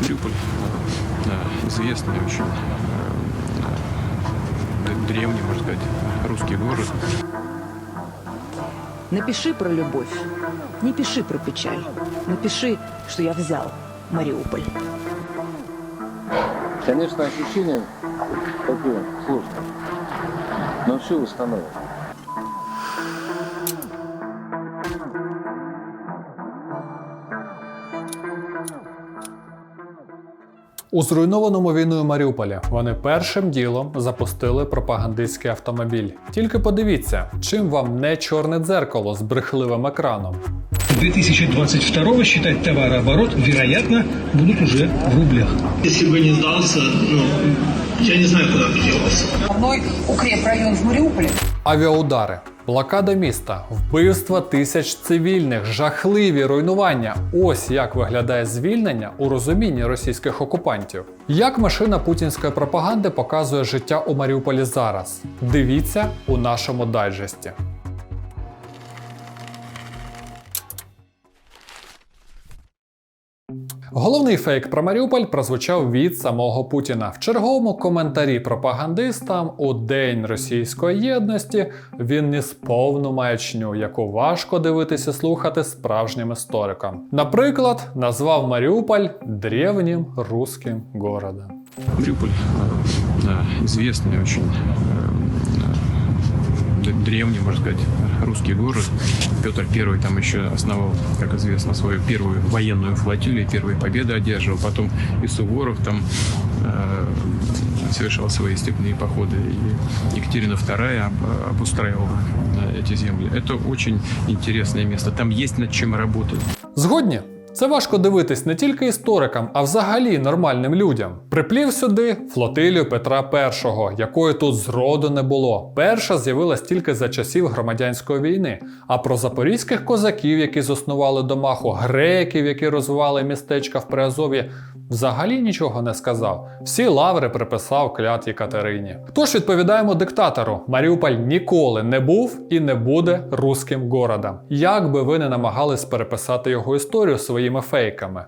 Мариуполь э, известный очень э, древний, можно сказать, русский город. Напиши про любовь, не пиши про печаль. Напиши, что я взял Мариуполь. Конечно, ощущения такие сложные, но все восстановим. У зруйнованому війною Маріуполі вони першим ділом запустили пропагандистський автомобіль. Тільки подивіться, чим вам не чорне дзеркало з брехливим екраном. 2022 считать товарооборот, вероятно, будут уже в рублях. Если бы не сдался, ну, я не знаю, куда бы делся. Основной укрепрайон в Мариуполе. Авіаудари, блокада міста, вбивства тисяч цивільних, жахливі руйнування. Ось як виглядає звільнення у розумінні російських окупантів. Як машина путінської пропаганди показує життя у Маріуполі зараз? Дивіться у нашому дайджесті. Головний фейк про Маріуполь прозвучав від самого Путіна. В черговому коментарі пропагандистам у День російської єдності він ніс повну маячню, яку важко дивитися слухати справжнім історикам. Наприклад, назвав Маріуполь древнім русським городом. Мариуполь э, э, известный очень д- древний, можно сказать, русский город. Петр I там еще основал, как известно, свою первую военную флотилию, первые победы одерживал. Потом и Суворов там э, совершал свои степные походы. И Екатерина II об- обустраивала э, эти земли. Это очень интересное место. Там есть над чем работать. Згодні? Це важко дивитись не тільки історикам, а взагалі нормальним людям. Приплів сюди флотилію Петра І, якої тут зроду не було. Перша з'явилась тільки за часів громадянської війни. А про запорізьких козаків, які заснували домаху, греків, які розвивали містечка в Приазов'ї, взагалі нічого не сказав. Всі лаври приписав клятій Катерині. Тож відповідаємо диктатору: Маріуполь ніколи не був і не буде руським городом. Як би ви не намагались переписати його історію своїми фейками.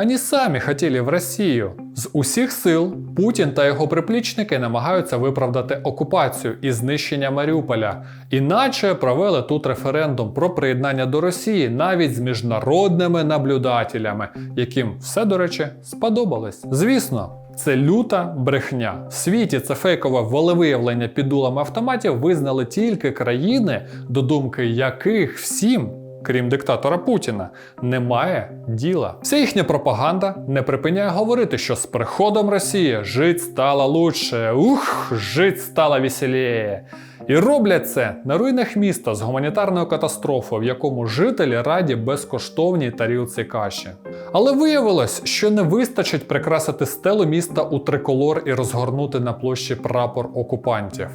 Они самі хотіли в Росію. З усіх сил Путін та його приплічники намагаються виправдати окупацію і знищення Маріуполя, іначе провели тут референдум про приєднання до Росії навіть з міжнародними наблюдателями, яким все, до речі, сподобалось. Звісно. Це люта брехня. В світі це фейкове волевиявлення під дулами автоматів визнали тільки країни, до думки яких всім крім диктатора Путіна, немає діла. Вся їхня пропаганда не припиняє говорити, що з приходом Росії жить стало лучше, ух, жить стало веселіє. І роблять це на руїнах міста з гуманітарною катастрофою, в якому жителі раді безкоштовній тарілці каші. Але виявилось, що не вистачить прикрасити стелу міста у триколор і розгорнути на площі прапор окупантів.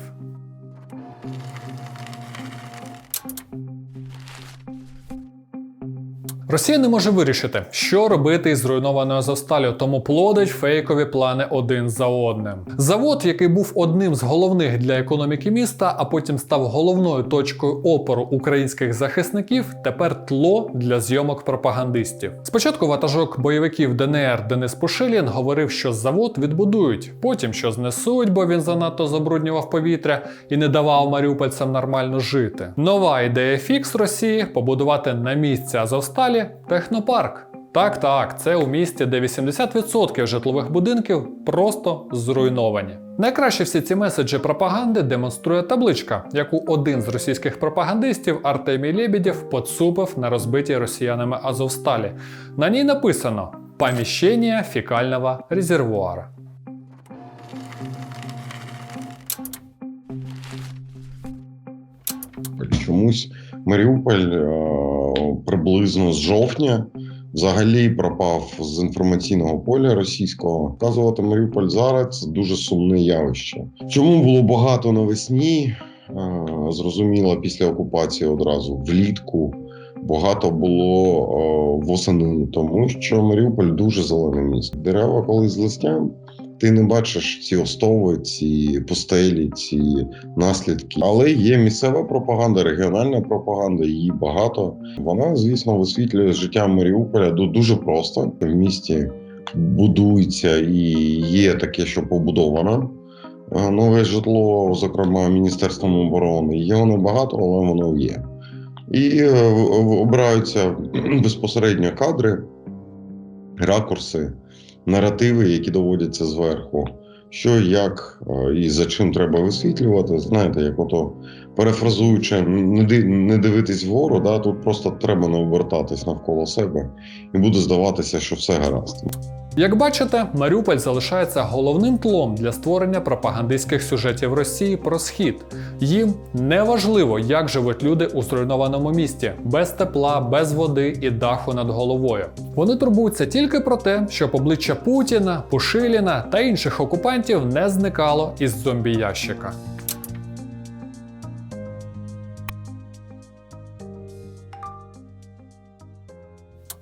Росія не може вирішити, що робити із зруйнованою Азовсталю, тому плодить фейкові плани один за одним. Завод, який був одним з головних для економіки міста, а потім став головною точкою опору українських захисників, тепер тло для зйомок пропагандистів. Спочатку ватажок бойовиків ДНР Денис Пушилін говорив, що завод відбудують, потім що знесуть, бо він занадто забруднював повітря і не давав маріупольцям нормально жити. Нова ідея фікс Росії побудувати на місці Азовсталі технопарк. Так, так, це у місті, де 80% житлових будинків просто зруйновані. Найкраще всі ці меседжі пропаганди демонструє табличка, яку один з російських пропагандистів Артемій Лебедєв поцупив на розбитій росіянами Азовсталі. На ній написано «Поміщення фекального резервуара. Чомусь Маріуполь е, приблизно з жовтня взагалі пропав з інформаційного поля російського. Вказувати Маріуполь зараз це дуже сумне явище. Чому було багато навесні? Е, Зрозуміло, після окупації одразу влітку. Багато було е, восени, тому що Маріуполь дуже зелене місто. Дерева, коли з листям, Ти не бачиш ці острови, ці пустелі, ці наслідки. Але є місцева пропаганда, регіональна пропаганда, її багато. Вона, звісно, висвітлює життя Маріуполя дуже просто. В місті будується і є таке, що побудовано. Е, Нове житло, зокрема Міністерством оборони. Його небагато, але воно є. І е, обираються безпосередньо кадри, ракурси, наративи, які доводяться зверху. Що як е, і за чим треба висвітлювати, знаєте, як ото перефразуючи, не ди- не дивитись вгору, да, тут просто треба не обертатись навколо себе, і буде здаватися, що все гаразд. Як бачите, Маріуполь залишається головним тлом для створення пропагандистських сюжетів Росії про схід. Їм не важливо, як живуть люди у зруйнованому місті, без тепла, без води і даху над головою. Вони турбуються тільки про те, щоб обличчя Путіна, Пушиліна та інших окупантів не зникало із зомбі ящика.